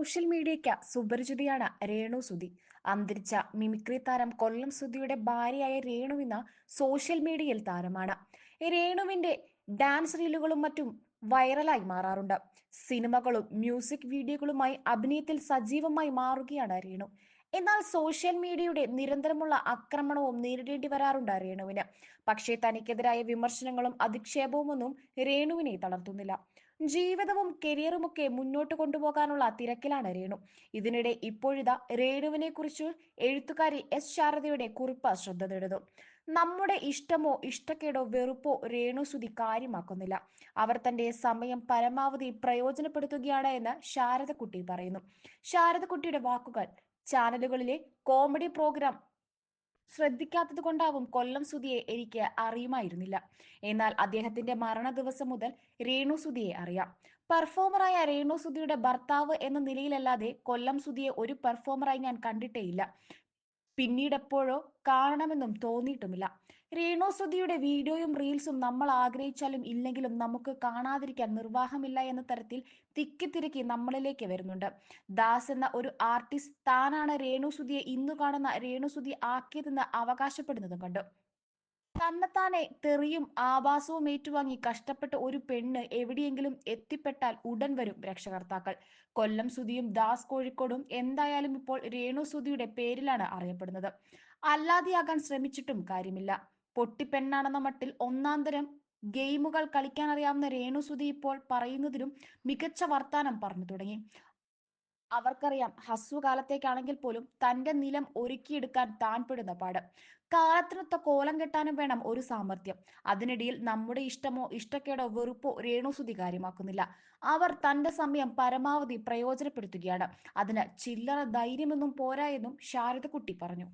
Social മീഡിയയ്ക്ക് സുപരിചിതയാണ് രേണു സുധി. അന്തരിച്ച മിമിക്രി താരം കൊല്ലം സുധിയുടെ ഭാര്യയായ രേണു എന്ന സോഷ്യൽ മീഡിയയിൽ താരമാണ്. രേണുവിന്റെ ഡാൻസ് റീലുകളും മറ്റും വൈറലായി മാറാറുണ്ട്. സിനിമകളും മ്യൂസിക് വീഡിയോകളുമായി അഭിനയത്തിൽ സജീവമായി മാറുകയാണ് രേണു. എന്നാൽ സോഷ്യൽ മീഡിയയുടെ നിരന്തരമുള്ള ആക്രമണവും നേരിടേണ്ടി വരാറുണ്ട് രേണുവിന്. പക്ഷേ തനിക്കെതിരായ വിമർശനങ്ങളും അധിക്ഷേപവുമൊന്നും രേണുവിനെ തളർത്തുന്നില്ല. ജീവിതവും കരിയറുമൊക്കെ മുന്നോട്ട് കൊണ്ടുപോകാനുള്ള തിരക്കിലാണ് രേണു. ഇതിനിടെ ഇപ്പോഴിതാ രേണുവിനെ കുറിച്ച് എഴുത്തുകാരി എസ് ശാരദയുടെ കുറിപ്പ് ശ്രദ്ധ നേടുന്നു. നമ്മുടെ ഇഷ്ടമോ ഇഷ്ടക്കേടോ വെറുപ്പോ രേണുസുതി കാര്യമാക്കുന്നില്ല. അവർ തന്റെ സമയം പരമാവധി പ്രയോജനപ്പെടുത്തുകയാണ് എന്ന് ശാരദക്കുട്ടി പറയുന്നു. ശാരദക്കുട്ടിയുടെ വാക്കുകൾ ചാനലുകളിലെ കോമഡി പ്രോഗ്രാം ശ്രദ്ധിക്കാത്തത് കൊണ്ടാവും കൊല്ലം സുധിയെ എനിക്ക് അറിയുമായിരുന്നില്ല. എന്നാൽ അദ്ദേഹത്തിന്റെ മരണ ദിവസം മുതൽ രേണു സുധിയെ അറിയാം. പെർഫോമറായ രേണു സുധിയുടെ ഭർത്താവ് എന്ന നിലയിലല്ലാതെ കൊല്ലം സുധിയെ ഒരു പെർഫോമറായി ഞാൻ കണ്ടിട്ടേയില്ല. പിന്നീടെപ്പോഴോ കാണണമെന്നും തോന്നിയിട്ടുമില്ല. രേണു സുധിയുടെ വീഡിയോയും റീൽസും നമ്മൾ ആഗ്രഹിച്ചാലും ഇല്ലെങ്കിലും നമുക്ക് കാണാതിരിക്കാൻ നിർവാഹമില്ല എന്ന തരത്തിൽ തിക്കി തിരക്കി നമ്മളിലേക്ക് വരുന്നുണ്ട്. ദാസ് എന്ന ഒരു ആർട്ടിസ്റ്റ് താനാണ് രേണു സുധിയെ ഇന്നു കാണുന്ന രേണു സുധി ആക്കിയതെന്ന് അവകാശപ്പെടുന്നതും കണ്ടു. തന്നെത്താനെ തെറിയും ആഭാസവും ഏറ്റുവാങ്ങി കഷ്ടപ്പെട്ട ഒരു പെണ്ണ് എവിടെയെങ്കിലും എത്തിപ്പെട്ടാൽ ഉടൻ വരും രക്ഷകർത്താക്കൾ. കൊല്ലം സുധിയും ദാസ് കോഴിക്കോടും എന്തായാലും ഇപ്പോൾ രേണു സുധിയുടെ പേരിലാണ് അറിയപ്പെടുന്നത്. അല്ലാതെയാകാൻ ശ്രമിച്ചിട്ടും കാര്യമില്ല. പൊട്ടിപ്പെണ്ണാണെന്ന മട്ടിൽ ഒന്നാം തരം ഗെയിമുകൾ കളിക്കാൻ അറിയാവുന്ന രേണു സുധി ഇപ്പോൾ പറയുന്നതിലും മികച്ച വർത്താനം പറഞ്ഞു തുടങ്ങി. അവർക്കറിയാം ഹസ്വകാലത്തേക്കാണെങ്കിൽ പോലും തന്റെ നിലം ഒരുക്കിയെടുക്കാൻ താൻ പെടുന്ന പാട് കാലത്തിനൊത്ത കോലം കെട്ടാനും വേണം ഒരു സാമർഥ്യം. അതിനിടയിൽ നമ്മുടെ ഇഷ്ടമോ ഇഷ്ടക്കേടോ വെറുപ്പോ രേണുസുതി കാര്യമാക്കുന്നില്ല. അവർ തന്റെ സമയം പരമാവധി പ്രയോജനപ്പെടുത്തുകയാണ്. അതിന് ചില്ലറ ധൈര്യമെന്നും പോരാ എന്നും ശാരദക്കുട്ടി പറഞ്ഞു.